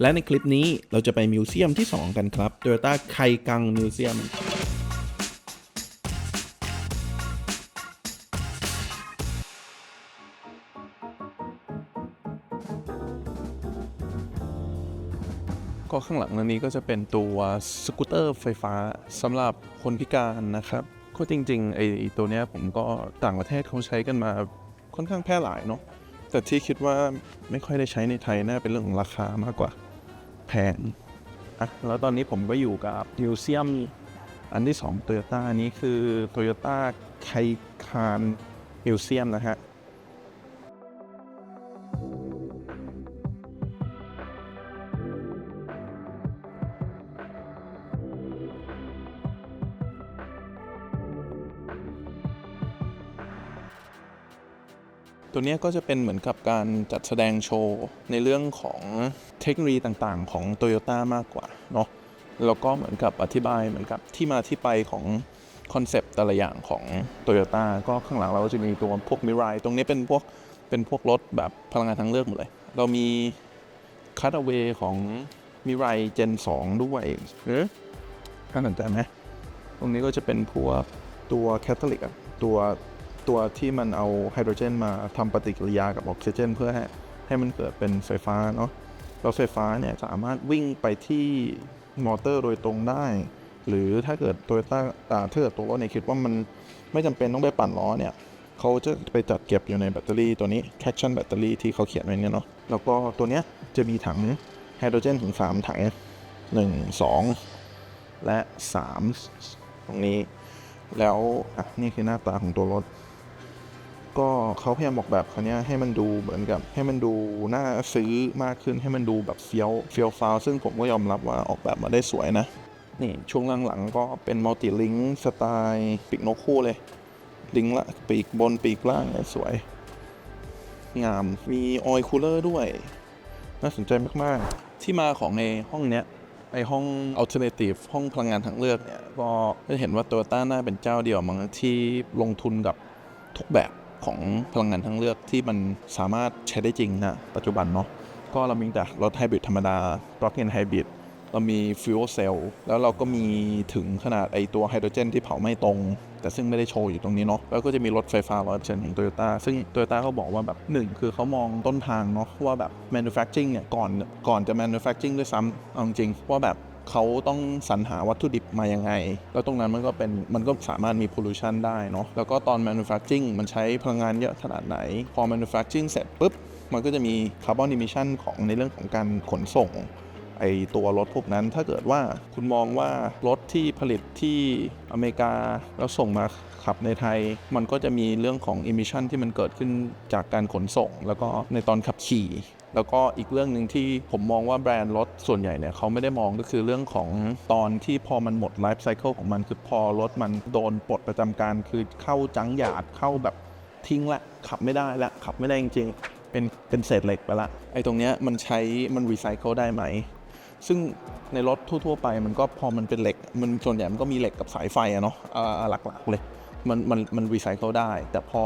และในคลิปนี้เราจะไปมิวเซียมที่ 2 กันครับ Toyota ไคกังมิวเซียมก็ข้างหลังนนี้ก็จะเป็นตัวสกูตเตอร์ไฟฟ้าสำหรับคนพิการนะครับก็จริงๆไอ้ไอ้ตัวเนี้ยผมก็ต่างประเทศเขาใช้กันมาค่อนข้างแพร่หลายเนาะแต่ที่คิดว่าไม่ค่อยได้ใช้ในไทยน่าเป็นเรื่องของราคามากกว่า แพงแล้วตอนนี้ผมก็อยู่กับมิวเซียมอันที่2 t o y ยต้านี้คือ Toyota ไคคานมิวเซียมนะฮะ ตัวนี้ก็จะเป็นเหมือนกับการจัดแสดงโชว์ ในเรื่องของเทคโนโลยีต่างๆ ของ Toyota มากกว่าเนาะแล้วก็เหมือนกับอธิบายเหมือนกับที่มาที่ไปของคอนเซปต์แต่ละอย่างของ Toyota ก็ข้างหลังเราก็จะมีตัวพวกมิรายตรงนี้เป็นพวกเป็นพวกรถแบบพลังงานทางเลือกหมดเลย เรามีคัตเวของมิรายเจน 2 ด้วยเออน่าสนใจไหมตรงนี้ก็จะเป็นพวกตัวแคตาลิกตัว ตัวที่มันเอาไฮโดรเจนมาทำปฏิกิริยากับออกซิเจน เพื่อให้ให้มันเกิดเป็นไฟฟ้าเนาะแล้วไฟฟ้าเนี่ยสามารถวิ่งไปที่มอเตอร์โดยตรงได้ หรือถ้าเกิดโตโยต้าถ้าเกิดตัวรถเนี่ยคิดว่ามันไม่จำเป็นต้องไปปั่นล้อเนี่ยเขาจะไปจัดเก็บอยู่ในแบตเตอรี่ตัวนี้ traction แบตเตอรี่ที่เขาเขียนไว้เนี่ยเนาะแล้วก็ตัวเนี้ยจะมีถังไฮโดรเจนถึง 3 ถัง 1 2 และ 3 ตรงนี้ แล้วนี่คือหน้าตาของตัวรถ ก็เขาพยายามบอกแบบคันนี้ให้มันดูเหมือนกับให้มันดูน่าซื้อมากขึ้นให้มันดูแบบเฟี้ยวเฟี้ยวฟ้าวซึ่งผมก็ยอมรับว่าออกแบบมาได้สวยนะนี่ช่วงหลังๆก็เป็นมัลติลิงสไตล์ปีกนกคู่เลย ลิงละปีกบนปีกล่างสวย งามมีออยคูลเลอร์ด้วย น่าสนใจมากๆ ที่มาของในห้องเนี้ยไอห้อง alternative ห้องพลังงานทางเลือกเนี่ย ก็จะเห็นว่าโตโยต้าน่าเป็นเจ้าเดียวมั้งที่ลงทุนกับทุกแบบ ของพลังงานทางเลือกที่มันสามารถใช้ได้จริงนะปัจจุบันเนาะก็เรามีแต่รถไฮบริดธรรมดา plug-in hybrid เรามี fuel cell แล้วเราก็มีถึงขนาดไอตัวไฮโดรเจนที่เผาไม่ตรง แต่ซึ่งไม่ได้โชว์อยู่ตรงนี้เนาะแล้วก็จะมีรถไฟฟ้า100%ของ Toyota ซึ่ง Toyota เขาบอกว่าแบบหนึ่งคือเขามองต้นทางเนาะว่าแบบ manufacturing เนี่ยก่อนก่อนจะ manufacturing ด้วยซ้ำเอาจริงว่าแบบ เขาต้องสรรหาวัตถุดิบมายังไง แล้วตรงนั้นมันก็เป็นมันก็สามารถมี pollution ได้เนาะแล้วก็ตอน manufacturing มันใช้พลังงานเยอะขนาดไหน พอ manufacturing เสร็จปุ๊บ มันก็จะมีคาร์บอนอิมิชันของในเรื่องของการขนส่งไอตัวรถพวกนั้นถ้าเกิดว่าคุณมองว่ารถที่ผลิตที่อเมริกาแล้วส่งมาขับในไทย มันก็จะมีเรื่องของอิมิชันที่มันเกิดขึ้นจากการขนส่ง แล้วก็ในตอนขับขี่ แล้วก็อีกเรื่องหนึ่งที่ผมมองว่าแบรนด์รถส่วนใหญ่เนี่ยเขาไม่ได้มองก็คือเรื่องของตอนที่พอมันหมดไลฟ์ไซเคิลของมันคือพอรถมันโดนปลดประจำการคือเข้าจังหยาดเข้าแบบทิ้งละขับไม่ได้ละขับไม่ได้จริงๆ เป็นเป็นเศษเหล็กไปละไอ้ตรงเนี้ยมันใช้มันรีไซเคิลได้ไหม ซึ่งในรถทั่ว ๆ ไปมันก็พอมันเป็นเหล็ก มันส่วนใหญ่มันก็มีเหล็กกับสายไฟอะเนาะหลักๆเลยมันมันมันรีไซเคิลได้ แต่พอ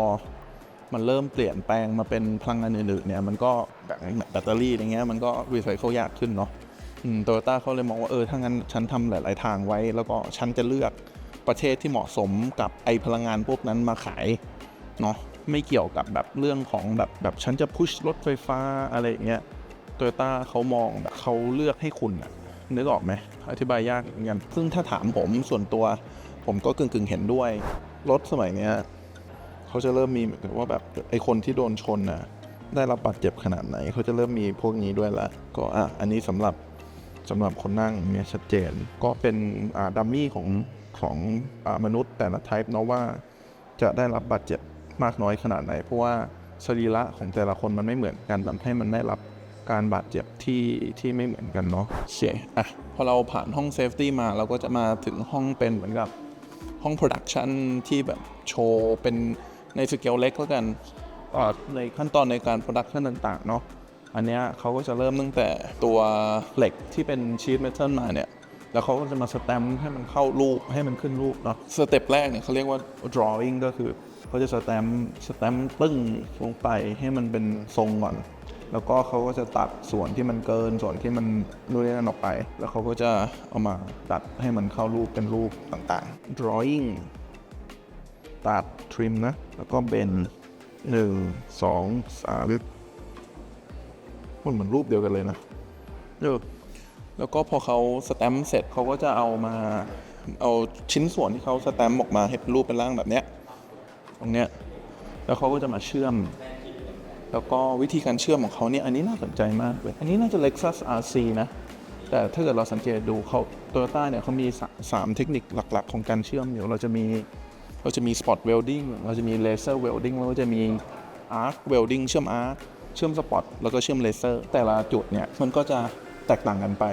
มันเริ่มเปลี่ยนแปลงมาเป็นพลังงานอื่นๆเนี่ยมันก็แบบแบตเตอรี่อะไรเงี้ยมันก็รีไซเคิลยากขึ้นเนาะโตโยต้าเขาเลยมองว่าเออถ้างั้นฉันทำหลาย ๆ ทางไว้ แล้วก็ฉันจะเลือกประเทศที่เหมาะสมกับไอพลังงานพวกนั้นมาขายเนาะไม่เกี่ยวกับแบบเรื่องของแบบแบบฉันจะพุชรถไฟฟ้าอะไรอย่างเงี้ยโตโยต้าเขามองแบบเขาเลือกให้คุณอะนึกออกไหมอธิบายยากเหมือนกันซึ่งถ้าถามผมส่วนตัว ผมก็กึ่งกึ่งๆเห็นด้วยรถสมัยเนี้ย เขาจะเริ่มมีเหมือนกับว่าแบบไอคนที่โดนชนน่ะได้รับบาดเจ็บขนาดไหน เขาจะเริ่มมีพวกนี้ด้วยละก็อะอันนี้สำหรับสำหรับคนนั่งเนี่ยชัดเจน ก็เป็นอ่าดัมมี่ของของอามนุษย์แต่ละไทป์เนาะว่าจะได้รับบาดเจ็บมากน้อยขนาดไหน เพราะว่าสรีระของแต่ละคนมันไม่เหมือนกันทำให้มันได้รับการบาดเจ็บที่ที่ไม่เหมือนกันเนาะโอเคอะพอเราผ่านห้องเซฟตี้มาเราก็จะมาถึงห้องเป็นเหมือนกับห้องโปรดักชันที่แบบโชว์เป็น ในสเกลเล็กแล้วกันอ่าในขั้นตอนในการโปรดักชันต่างๆเนาะอันเนี้ยเขาก็จะเริ่มตั้งแต่ตัวเหล็กที่เป็นชีทเมทัลมาเนี่ยแล้วเขาก็จะมาสแตมป์ให้มันเข้ารูปให้มันขึ้นรูปเนาะสเต็ปแรกเนี่ยเขาเรียกว่า drawing ก็คือเขาจะสแตมป์สแตมป์ปึ้งลงไปให้มันเป็นทรงก่อน แล้วก็เขาก็จะตัดส่วนที่มันเกินส่วนที่มันนู่นนี่นั่นออกไป แล้วเขาก็จะเอามาตัดให้มันเข้ารูปเป็นรูปต่างๆ drawing ตัด trim นะ แล้วก็เบนหนึ่งสองสามมันเหมือนรูปเดียวกันเลยนะเออแล้วก็พอเขาสแตมป์เสร็จเขาก็จะเอามาเอาชิ้นส่วนที่เขาสแตมป์ออกมาให้เป็นรูปเป็นร่างแบบเนี้ยตรงเนี้ยแล้วเขาก็จะมาเชื่อม แล้วก็วิธีการเชื่อมของเขาเนี่ยอันนี้น่าสนใจมากเลยอันนี้น่าจะ Lexus RC นะแต่ถ้าเกิดเราสังเกตดูเขา Toyota เนี่ยเขามีสามเทคนิคหลัก ๆ ของการเชื่อมอยู่เราจะมี เราจะมี Spot Welding เราจะมี Laser Welding แล้วก็จะมี Arc Welding เชื่อม Arc เชื่อม Spot แล้วก็เชื่อม Laser แต่ละจุดเนี่ยมันก็จะแตกต่างกันไป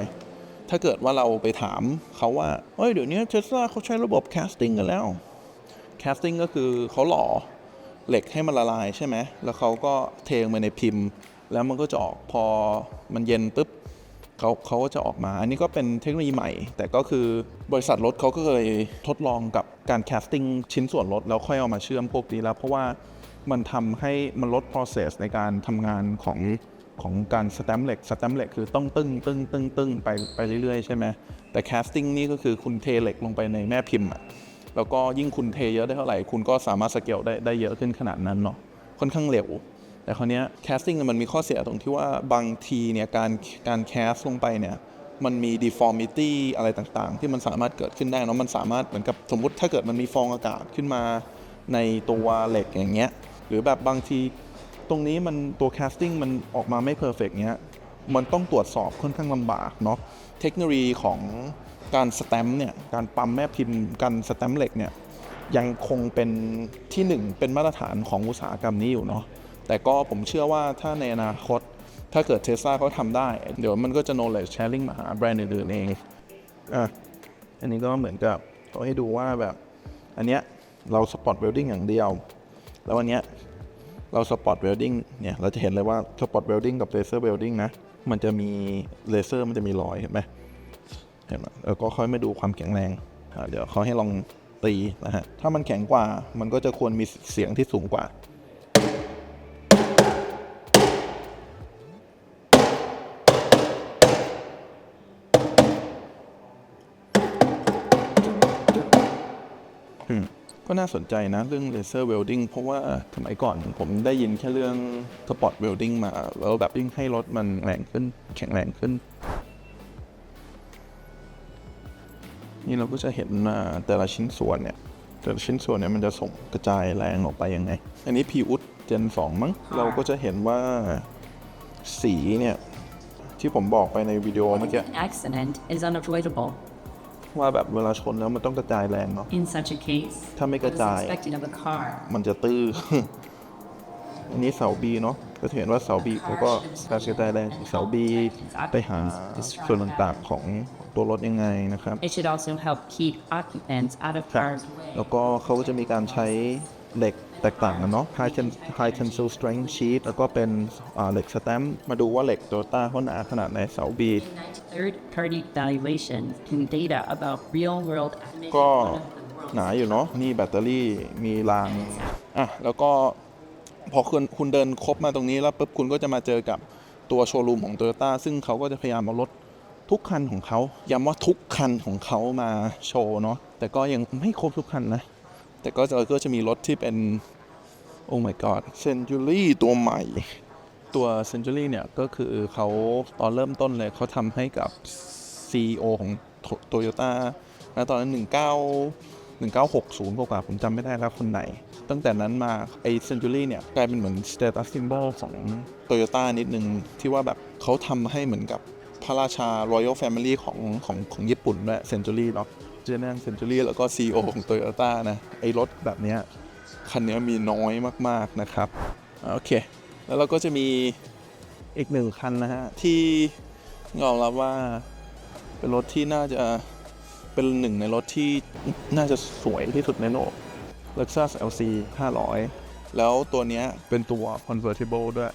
ถ้าเกิดว่าเราไปถามเขาว่าเฮ้ยเดี๋ยวนี้เทสลาเขาใช้ระบบ casting กันแล้ว casting ก็คือเขาหล่อเหล็กให้มันละลายใช่ไหมแล้วเขาก็เทลงไปในพิมพ์ แล้วมันก็จะออกพอมันเย็นปุ๊บ เขาเขาก็จะออกมา อันนี้ก็เป็นเทคโนโลยีใหม่ แต่ก็คือบริษัทรถเขาก็เคยทดลองกับการ casting ชิ้นส่วนรถ แล้วค่อยเอามาเชื่อมพวกนี้แล้ว เพราะว่ามันทำให้มันลด process ในการทำงานของของการสแตมเหล็กสแตมเหล็กคือต้องตึ้งตึ้งตึ้งตึ้งไปไปเรื่อยๆ ใช่ไหมแต่ casting นี่ก็คือคุณเทเหล็กลงไปในแม่พิมพ์อะแล้วก็ยิ่งคุณเทเยอะได้เท่าไหร่ คุณก็สามารถสเกลได้ได้เยอะขึ้นขนาดนั้นเนาะค่อนข้างเร็ว แต่คราวนี้ย casting เนี่ยมันมีข้อเสียตรงที่ว่าบางทีเนี่ยการการ cast ลงไปเนี่ยมันมี deformity อะไรต่างๆ ที่มันสามารถเกิดขึ้นได้เนาะมันสามารถเหมือนกับสมมติถ้าเกิดมันมีฟองอากาศขึ้นมาในตัวเหล็กอย่างเงี้ยหรือแบบบางทีตรงนี้มันตัว casting มันออกมาไม่ perfect เงี้ยมันต้องตรวจสอบค่อนข้างลำบากเนาะเทคโนโลยีของการสแตมป์เนี่ยการปั๊มแม่พิมพ์การสแตมป์เหล็กเนี่ยยังคงเป็นที่หนึ่งเป็นมาตรฐานของอุตสาหกรรมนี้อยู่เนาะ แต่ก็ผมเชื่อว่าถ้าในอนาคต ถ้าเกิดเทสลาเขาทำได้ เดี๋ยวมันก็จะ knowledge sharing มาหาแบรนด์อื่นๆเองอะอันนี้ก็เหมือนกับเขาให้ดูว่าแบบ อันเนี้ยเราสปอตเวลดิ้งอย่างเดียว แล้วอันเนี้ยเราสปอตเวลดิ้งเนี่ยเราจะเห็นเลยว่าสปอตเวลดิ้งกับเลเซอร์เวลดิ้งนะ มันจะมีเลเซอร์มันจะมีรอยเห็นไหมเห็นไหมแล้วก็ค่อยมาดูความแข็งแรง เดี๋ยวเขาให้ลองตีนะฮะ ถ้ามันแข็งกว่ามันก็จะควรมีเสียงที่สูงกว่า ก็น่าสนใจนะเรื่องเลเซอร์เวลดิ้งเพราะว่าสมัยก่อนผมได้ยินแค่เรื่องสปอตเวลดิ้งมา แล้วแบบยิ่งให้รถมันแรงขึ้นแข็งแรงขึ้น นี่เราก็จะเห็นอ่าแต่ละชิ้นส่วนเนี่ย แต่ละชิ้นส่วนเนี่ยมันจะส่งกระจายแรงออกไปยังไง อันนี้พีอุดเจนสองมั้งเราก็จะเห็นว่าสีเนี่ย ที่ผมบอกไปในวิดีโอเมื่อกี้ An accident is unavoidable. ว่าแบบเวลาชนแล้วมันต้องกระจายแรงเนาะ In such a case, ถ้าไม่ก what ระ is จาย expected of a car? มันจะตื้อ อันนี้เสาบีเนาะก็จะเห็นว่าเสาบีเขาก็การกระจายแรงของเสาบีไปหาส่วนต่างๆของตัวรถยังไงนะครับ It should also help keep occupants out of ครับ cars' way. แล้วก็เขาก็จะมีการใช้เหล็ก แตกต่างกันเนาะ High ten- High tensile strength sheet แล้วก็เป็นอ่าเหล็กสแตมป์มาดูว่าเหล็กโตโยต้าเขาหนาขนาดไหนเสาบี Third-party valuation and data about real-world ก็หนาอยู่เนาะนี่แบตเตอรี่มีรางอะแล้วก็พอคุณคุณเดินครบมาตรงนี้แล้วปุ๊บคุณก็จะมาเจอกับตัวโชว์รูมของ Toyota ซึ่งเขาก็จะพยายามเอารถทุกคันของเขาย้ำว่าทุกคันของเขามาโชว์เนาะแต่ก็ยังไม่ครบทุกคันนะ แต่ก็จะก็จะมีรถที่เป็น โอ้ my god Century ตัวใหม่ ตัว Century เนี่ย ก็คือเขาตอนเริ่มต้นเลยเขาทำให้กับ CEO ของโตโยต้านะตอนนั้น 19 1960 กว่าๆผมจำไม่ได้แล้วคนไหน ตั้งแต่นั้นมา ไอ้ Century เนี่ย กลายเป็นเหมือน status symbol ของโตโยต้านิดนึง ที่ว่าแบบเขาทำให้เหมือนกับพระราชา Royal Family ของของของญี่ปุ่นด้วย Century เนาะเจน n Century แล้วก็ CEO ของโตโยต้านะ ไอ้รถแบบเนี้ย คันนี้มีน้อยมากๆนะครับโอเค แล้วเราก็จะมีอีกหนึ่งคันนะฮะ ที่ยอมรับว่าเป็นรถที่น่าจะเป็นหนึ่งในรถที่น่าจะสวยที่สุดในโลก Lexus LC 500 แล้วตัวนี้เป็นตัว convertible ด้วย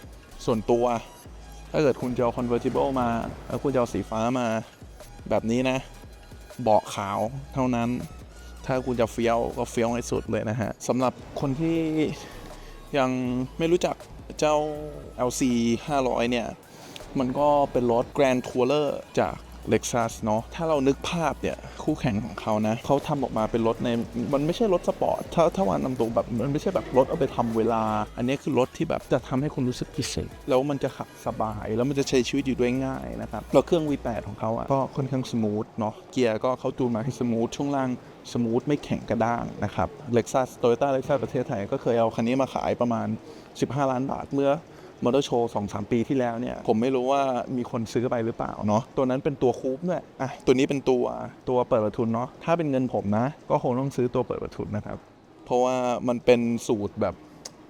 ส่วนตัว ถ้าเกิดคุณจะเอา convertible มา แล้วคุณจะเอาสีฟ้ามาแบบนี้นะ เบาะขาวเท่านั้น ถ้าคุณจะเฟี้ยวก็เฟี้ยวให้สุดเลยนะฮะสำหรับคนที่ยังไม่รู้จักเจ้า LC 500 เนี่ย มันก็เป็นรถ Grand Tourer จาก Lexus เนาะถ้าเรานึกภาพเนี่ย คู่แข่งของเขานะเขาทำออกมาเป็นรถใน มันไม่ใช่รถสปอร์ตถ้าถ้าวันนำตรงแบบมันไม่ใช่แบบรถเอาไปทำเวลา อันนี้คือรถที่แบบจะทำให้คุณรู้สึกพิเศษ แล้วมันจะขับสบาย แล้วมันจะใช้ชีวิตอยู่ด้วยง่ายนะครับแล้วเครื่อง V8 ของเขาอะก็ค่อนข้างสมูทเนาะเกียร์ก็เขาจูนมาให้สมูทช่วงล่างสมูทไม่แข็งกระด้างนะครับ Lexus Toyota Lexus ประเทศไทยก็เคยเอาคันนี้มาขายประมาณ 15 ล้านบาทเมื่อ มอเตอร์โชว์สองสามปีที่แล้วเนี่ย ผมไม่รู้ว่ามีคนซื้อไปหรือเปล่าเนาะตัวนั้นเป็นตัวคูปด้วยอะตัวนี้เป็นตัวตัวเปิดประทุนเนาะถ้าเป็นเงินผมนะ ก็คงต้องซื้อตัวเปิดประทุนนะครับ เพราะว่ามันเป็นสูตรแบบ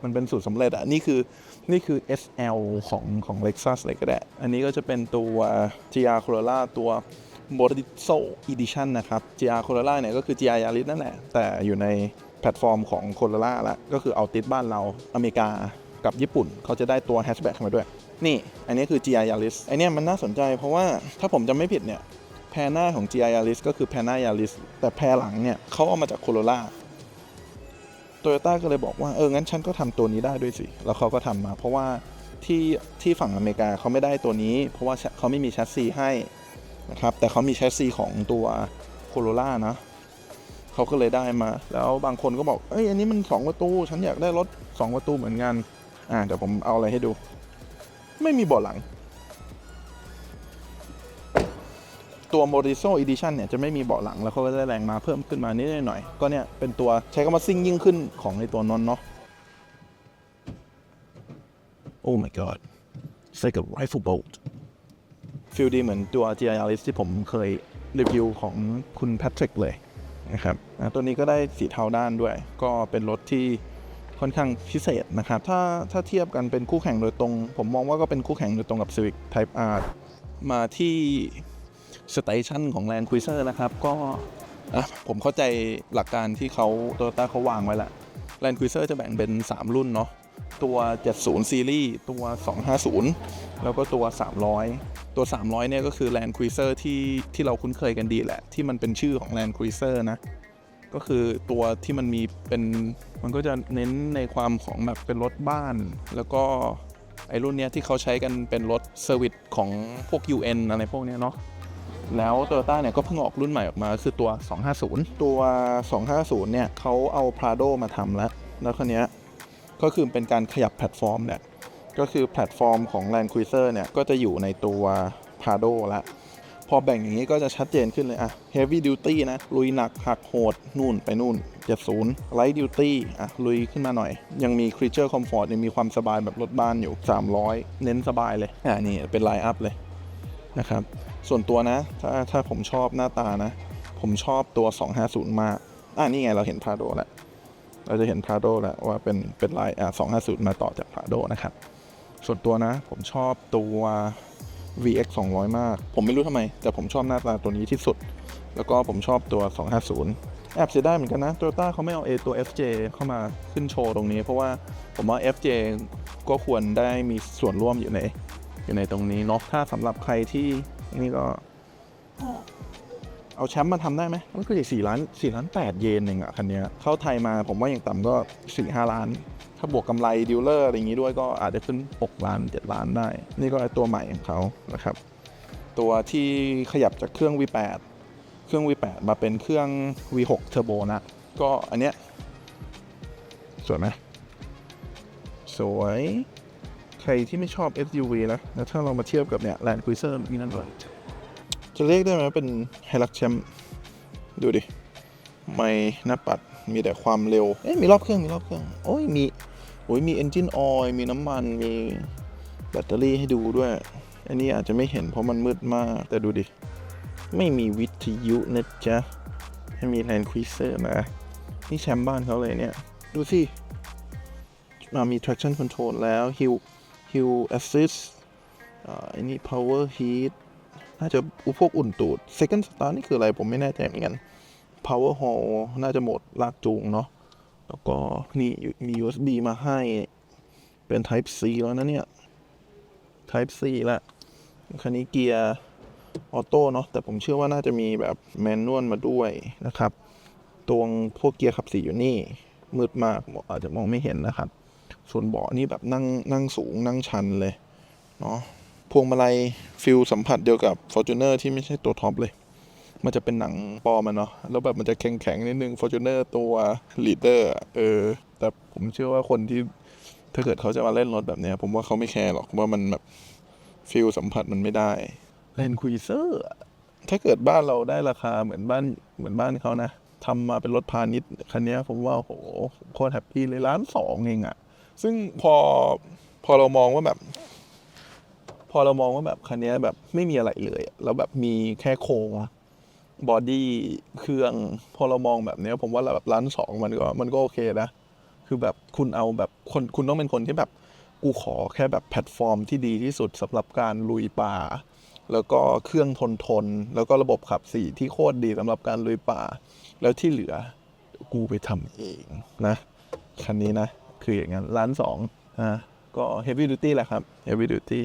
มันเป็นสูตรสำเร็จอะนี่คือนี่คือ SL ของของ Lexus เลยก็ได้ อันนี้ก็จะเป็นตัว GR Corolla ตัว m o r i z o Edition นะครับ GR Corolla เนี่ยก็คือ GR Yaris นั่นแหละ แต่อยู่ในแพลตฟอร์มของ Corolla ละก็คือเอาติดบ้านเราอเมริกา กับญี่ปุ่น เขาจะได้ตัวแฮชแบ็กมาด้วย นี่ อันนี้คือ GR Yaris อเนี้ยมันน่าสนใจเพราะว่าถ้าผมจำไม่ผิดเนี่ยแพรหน้าของ GR Yaris ก็คือแพรหน้า Yaris แต่แพรหลังเนี่ยเขาเอามาจาก Corolla โตโยต้าก็เลยบอกว่าเอองั้นฉันก็ทำตัวนี้ได้ด้วยสิ แล้วเขาก็ทำมา เพราะว่าที่ที่ฝั่งอเมริกาเขาไม่ได้ตัวนี้ เพราะว่าเขาไม่มีแชสซีให้นะครับ แต่เขามีแชสซีของตัวโคโรล่านะเขาก็เลยได้มา แล้วบางคนก็บอกเอ้ยอันนี้มัน 2 ประตู ฉันอยากได้รถ 2 ประตูเหมือนกัน อ่าเดี๋ยวผมเอาอะไรให้ดู ไม่มีเบาะหลัง ตัว m o r i z o Edition เนี่ยจะไม่มีเบาะหลังแล้วเขาก็ได้แรงมาเพิ่มขึ้นมานิดหน่อยก็เนี่ยเป็นตัวใช้คำว่าซิ่งยิ่งขึ้นของในตัวนนท์เนาะ Oh my god it's like a rifle bolt ฟีลดีเหมือนตัว GR Yaris ที่ผมเคยรีวิวของคุณแพทริกเลยนะครับอะตัวนี้ก็ได้สีเทาด้านด้วย ก็เป็นรถที่ ค่อนข้างพิเศษนะครับ ถ้าถ้าเทียบกันเป็นคู่แข่งโดยตรง ผมมองว่าก็เป็นคู่แข่งโดยตรงกับ Civic Type R มาที่สเตชันของ Land Cruiser นะครับ ก็ผมเข้าใจหลักการที่เขาโตโยต้าเขาวางไว้ละ Land Cruiser จะแบ่งเป็น 3 รุ่นเนาะตัว 70 ซีรีส์ ตัว 250 แล้วก็ตัว 300 ตัว 300 เนี่ยก็คือ Land Cruiser ที่ที่เราคุ้นเคยกันดีแหละ ที่มันเป็นชื่อของ Land Cruiser นะ ก็คือตัวที่มันมีเป็นมันก็จะเน้นในความของแบบเป็นรถบ้าน แล้วก็ไอ้รุ่นเนี้ยที่เขาใช้กันเป็นรถเซอร์วิสของพวก UN อะไรพวกเนี้ยเนาะแล้ว Toyota เนี่ยก็เพิ่งออกรุ่นใหม่ออกมาคือตัว 250 ตัว 250 เนี่ยเขาเอา Prado มาทำแล้ว แล้วคันเนี้ยก็คือเป็นการขยับแพลตฟอร์มเนี่ยก็คือแพลตฟอร์มของ Land Cruiser เนี่ยก็จะอยู่ในตัว Prado ละ พอแบ่งอย่างนี้ก็จะชัดเจนขึ้นเลยอะ Heavy Duty นะ ลุยหนักหักโหด นู่นไปนู่น 70 Light Duty อะลุยขึ้นมาหน่อย ยังมี Creature Comfort ยังมีความสบายแบบรถบ้านอยู่ 300 เน้นสบายเลย อ่านี่เป็นไลน์อัพเลยนะครับ ส่วนตัวนะ ถ้าถ้าผมชอบหน้าตานะ ผมชอบตัว 250 มาก อ่านี่ไงเราเห็น Prado แล้ว เราจะเห็น Prado แล้วว่าเป็นเป็นไลายอ่า250 มาต่อจาก Prado นะครับ ส่วนตัวนะ ผมชอบตัว VX 200 มาก ผมไม่รู้ทำไม แต่ผมชอบหน้าตาตัวนี้ที่สุด แล้วก็ผมชอบตัว 250 แอบเสียดายเหมือนกันนะ t o y ต้าเขาไม่เอา A ตัว FJ เข้ามาขึ้นโชว์ตรงนี้ เพราะว่าผมว่า FJ ก็ควรได้มีส่วนร่วมอยู่ใน อยู่ในตรงนี้เนาะถ้าสำหรับใครที่นี่ก็ เอาแชมป์มาทำได้ไหมมันก็จะสี่ล้านสี่ล้านแปดเยนเองอะคันนี้เข้าไทยมาผมว่าอย่างต่ำก็สี่ห้าล้าน ถ้าบวกกำไรดีลเลอร์อะไรอย่างงี้ด้วยก็อาจจะขึ้น 6 ล้าน 7 ล้านได้ นี่ก็ตัวใหม่ของเขานะครับ ตัวที่ขยับจากเครื่อง V8 เครื่อง V8 มาเป็นเครื่อง V6 Turbo นะ ก็อันเนี้ยสวยไหมสวย ใครที่ไม่ชอบ SUV นะแล้วถ้าเรามาเทียบกับเนี่ย Land Cruiser นี่นั่นเลย จะเรียกได้ไหมว่าเป็นไฮรักแชมป์ดูดิ ไม่หน้าปัดมีแต่ความเร็ว เอ๊ะมีรอบเครื่องมีรอบเครื่อง โอ้ยมีโอ้ยมี engine oil มีน้ำมันมีแบตเตอรี่ให้ดูด้วย อันนี้อาจจะไม่เห็นเพราะมันมืดมาก แต่ดูดิ ไม่มีวิทยุนะจ๊ะไม่มี Land Cruiser นะ นี่แชมป์บ้านเขาเลยเนี่ย ดูสิมามี traction control แล้ว hill hill assist อ่าอันนี้ power heat น่าจะอุพวกอุ่นตูด second Star นี่คืออะไรผมไม่แน่ใจเหมือนกัน power hall น่าจะหมดลากจูงเนาะแล้วก็นี่มี USB มาให้เป็น Type C แล้วนะเนี่ย Type C ละคันนี้เกียร์ออโต้เนาะแต่ผมเชื่อว่าน่าจะมีแบบแมนนวลมาด้วยนะครับตรงพวกเกียร์ขับสี่อยู่นี่ มืดมากอาจจะมองไม่เห็นนะครับ ส่วนเบาะนี่แบบนั่งนั่งสูงนั่งชันเลยเนาะ พวงมาลัยฟิลสัมผัสเดียวกับ Fortuner ที่ไม่ใช่ตัวท็อปเลย มันจะเป็นหนังปลอมันเนาะ แล้วแบบมันจะแข็งๆนิดนึง Fortuner ตัว Leader เออ แต่ผมเชื่อว่าคนที่ถ้าเกิดเขาจะมาเล่นรถแบบเนี้ยผมว่าเขาไม่แคร์หรอกว่ามันแบบฟิลสัมผัสมันไม่ได้แลนคุยเซอร์ถ้าเกิดบ้านเราได้ราคาเหมือนบ้านเหมือนบ้านเขานะทำมาเป็นรถพาณิชย์คันนี้ผมว่าโหโคตรแฮปปี้เลยล้านสองเองอะซึ่งพอพอเรามองว่าแบบ พอเรามองว่าแบบคันนี้แบบไม่มีอะไรเลย แล้วแบบมีแค่โครงบอดี้เครื่อง พอเรามองแบบนี้ผมว่าแบบล้านสองมันก็มันก็โอเคนะ คือแบบคุณเอาแบบคนคุณต้องเป็นคนที่แบบกูขอแค่แบบแพลตฟอร์มที่ดีที่สุดสำหรับการลุยป่า แล้วก็เครื่องทนทน แล้วก็ระบบขับสี่ที่โคตรดีสำหรับการลุยป่า แล้วที่เหลือกูไปทำเองนะคันนี้นะ คืออย่างนั้นล้านสองอะก็ heavy duty แหละครับ heavy duty